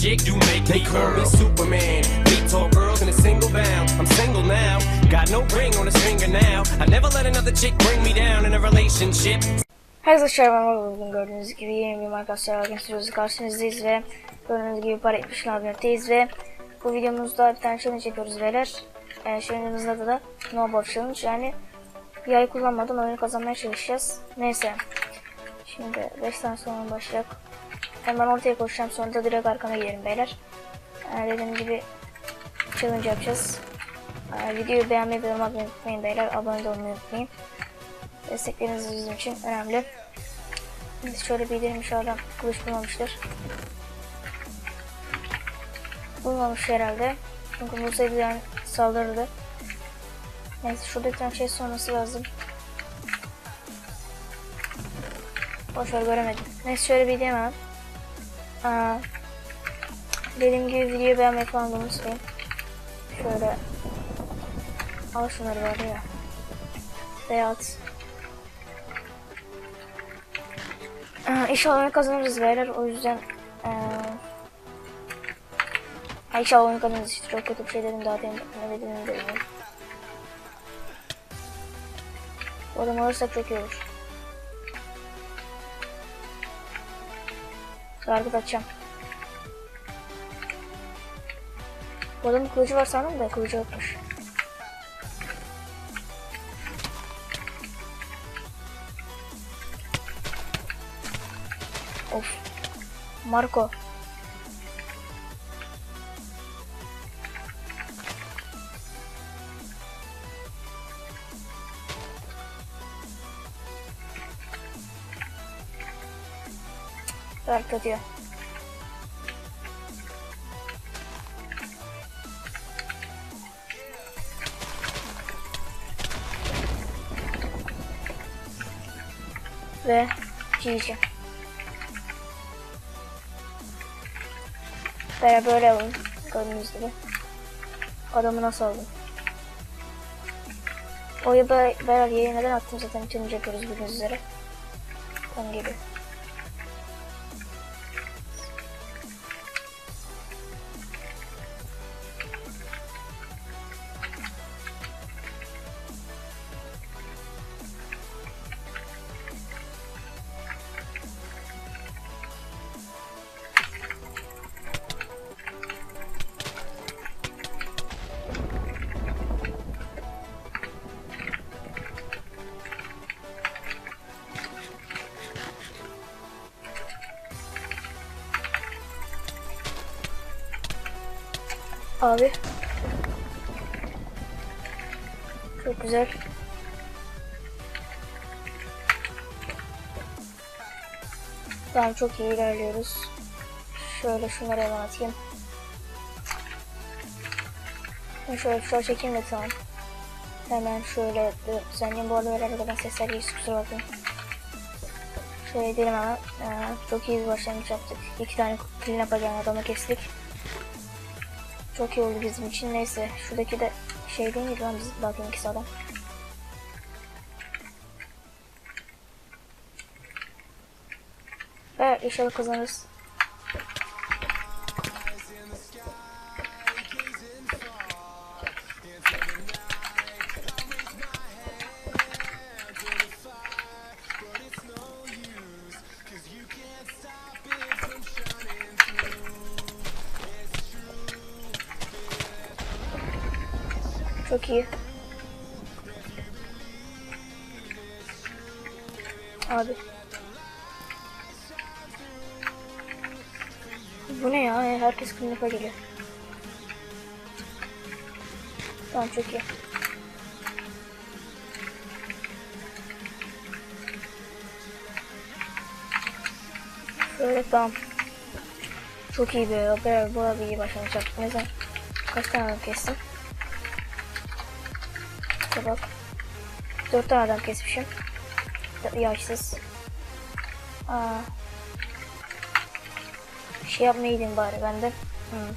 chick, you make me call me Superman. Beat tall girls in a single bound. I'm single now, got no ring on his finger now. I never let another chick bring me down in a relationship. Herkese merhaba bugün gördüğünüz gibi yeni bir Minecraft Survival Studios'u karşınızdayız ve gördüğünüz gibi para 70 labirentteyiz ve bu videomuzda bir tane challenge yapıyoruz beyler. Yani challenge'ımızın adı da Snowboard Challenge yani yay kullanmadan oyunu kazanmaya çalışacağız. Neyse. Şimdi 5 tane sonra başlayalım. Hemen ortaya koşacağım sonra da direkt arkana girelim beyler. Yani dediğim gibi challenge yapacağız. Yani videoyu beğenmeyi ve yorum unutmayın beyler. Abone de olmayı unutmayın. Destekleriniz bizim için önemli. Biz şöyle bir gidelim inşallah kılıç bulmamıştır. Bulmamış herhalde. Çünkü bulsaydı yani saldırırdı. Neyse şurada bir şey sorması lazım. Boşver göremedim. Neyse şöyle bir gideyim. Aa, dediğim gibi videoyu beğenmeyi falan unutmayın. Şöyle al şunları var ya. Beyaz. Ee, İnşallah kazanırız beyler. O yüzden ee, inşallah oyunu kazanırız. İşte çok kötü bir şey dedim daha demin ne dediğimi de bilmiyorum. Bu adamı alırsak çok iyi olur. Sargıt atacağım. Bu adamın kılıcı var sandım da kılıcı yokmuş. Of. Marco. Berk diyor. Ve GG. Veya böyle alın. Gördüğünüz gibi. Adamı nasıl aldım? O ya da beraber yayın neden attım zaten challenge yapıyoruz bildiğiniz üzere. Onun gibi. Abi. Çok güzel. Tamam çok iyi ilerliyoruz. Şöyle şunları hemen atayım. Şöyle şöyle çekeyim de tamam. Hemen şöyle düzenleyeyim. Bu arada böyle arkadan sesler geliyor kusura bakmayın. Şöyle edelim ama ee, çok iyi bir başlangıç yaptık. İki tane clean yapacağım adamı kestik. Çok iyi oldu bizim için. Neyse şuradaki de şey değil miydi lan biz bakayım ikisi adam. Evet inşallah kazanırız. İyi. Abi. Bu ne ya? Herkes klinika geliyor. Tamam çok iyi. Şöyle tamam. Çok iyi be. Bu abi iyi başlamış. Ne zaman? Kaç tane kestim? İşte bak. Dört tane adam kesmişim. Yaşsız. Aa. Bir şey yapmaya gideyim bari ben de. Hı.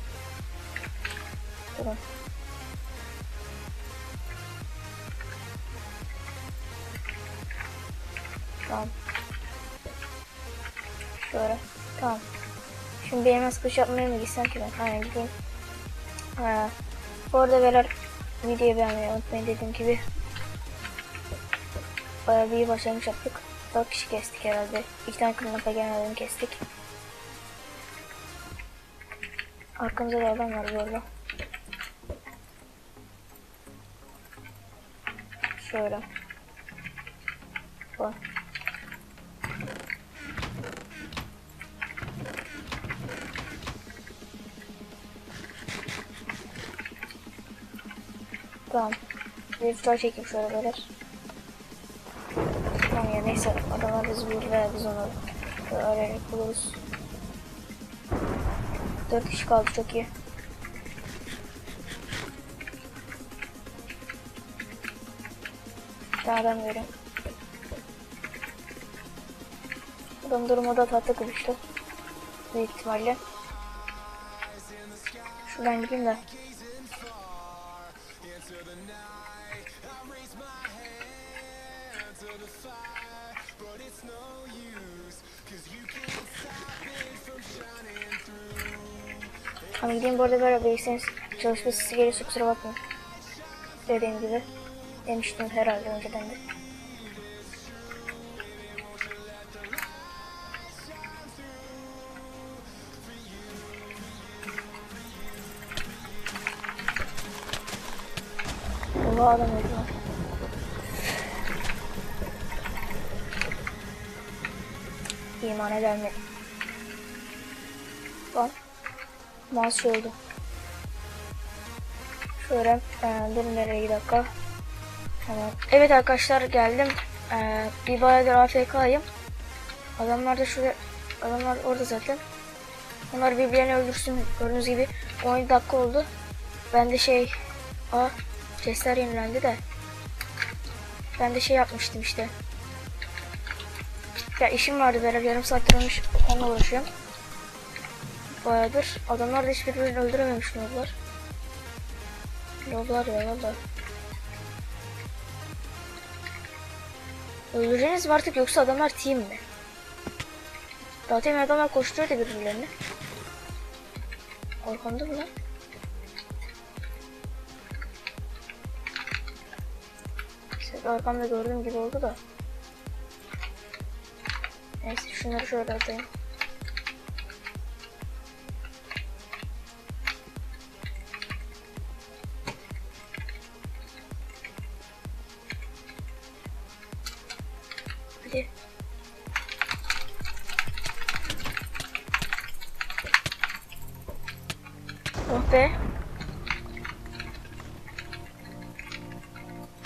Durun. Tamam. Şöyle. Tamam. Şimdi hemen sıkış yapmaya mı gitsem ki ben? Aynen gideyim. Ha. Bu arada beyler videoyu beğenmeyi unutmayın dediğim gibi. Bayağı bir başlangıç yaptık. 4 kişi kestik herhalde. İki tane kırmızı genelini kestik. Arkamızda da adam var bu arada. Şöyle. Bak. Tamam. Bir tutar çekeyim şöyle böyle. Tamam ya neyse adamlar bizi bulur veya biz onu öğrenip buluruz. Dört kişi kaldı çok iyi. Bir tane adam görüyorum. Adam durmadan tahta kırmıştı. Büyük ihtimalle. Şuradan gideyim de. Ama gideyim bu arada böyle bilgisayarın çalışma sesi gelirse kusura bakmayın. Dediğim gibi. Demiştim herhalde önceden de. Allah adam öldü lan. İman eder mi? Lan. Mouse şey oldu. Şöyle e, durun nereye bir dakika. Tamam. Evet arkadaşlar geldim. E, bir bayağıdır AFK'yım. Adamlar da şurada adamlar orada zaten. Onlar birbirlerini öldürsün. Gördüğünüz gibi 17 dakika oldu. Ben de şey a chestler yenilendi de. Ben de şey yapmıştım işte. Ya işim vardı beraber yarım saattir iş- onunla uğraşıyorum. Bayağıdır. Adamlar da hiçbirbirini öldürememiş moblar. Moblar ya valla. Öldüreceğiniz mi artık yoksa adamlar team mi? Zaten adamlar koşturuyor da birbirlerini. Arkamda mı lan? Arkamda gördüğüm gibi oldu da. Neyse şunları şöyle atayım. Hadi. Oh.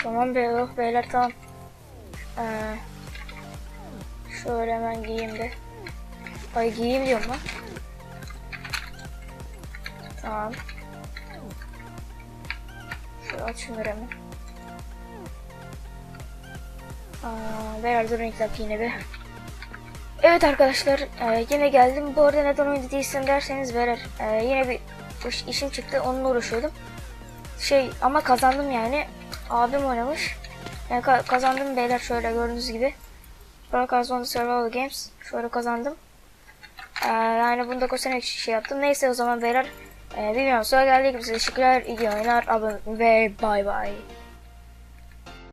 Tamam be oh beyler tamam. Ee, şöyle hemen giyeyim de. Ay giyeyim diyorum lan. Tamam. Şöyle aç hemen. Beyler durun iki dakika yine bir. Evet arkadaşlar e, yine geldim. Bu arada neden oyun değilsin derseniz verir. E, yine bir iş- işim çıktı onunla uğraşıyordum. Şey ama kazandım yani. Abim oynamış. Yani ka- kazandım beyler şöyle gördüğünüz gibi. Broadcast on Survival Games. Şöyle kazandım. E, yani bunu da koşan şey yaptım. Neyse o zaman beyler. E, bilmiyorum sonra gibi size teşekkürler. iyi oynar. Abone ve bay bay.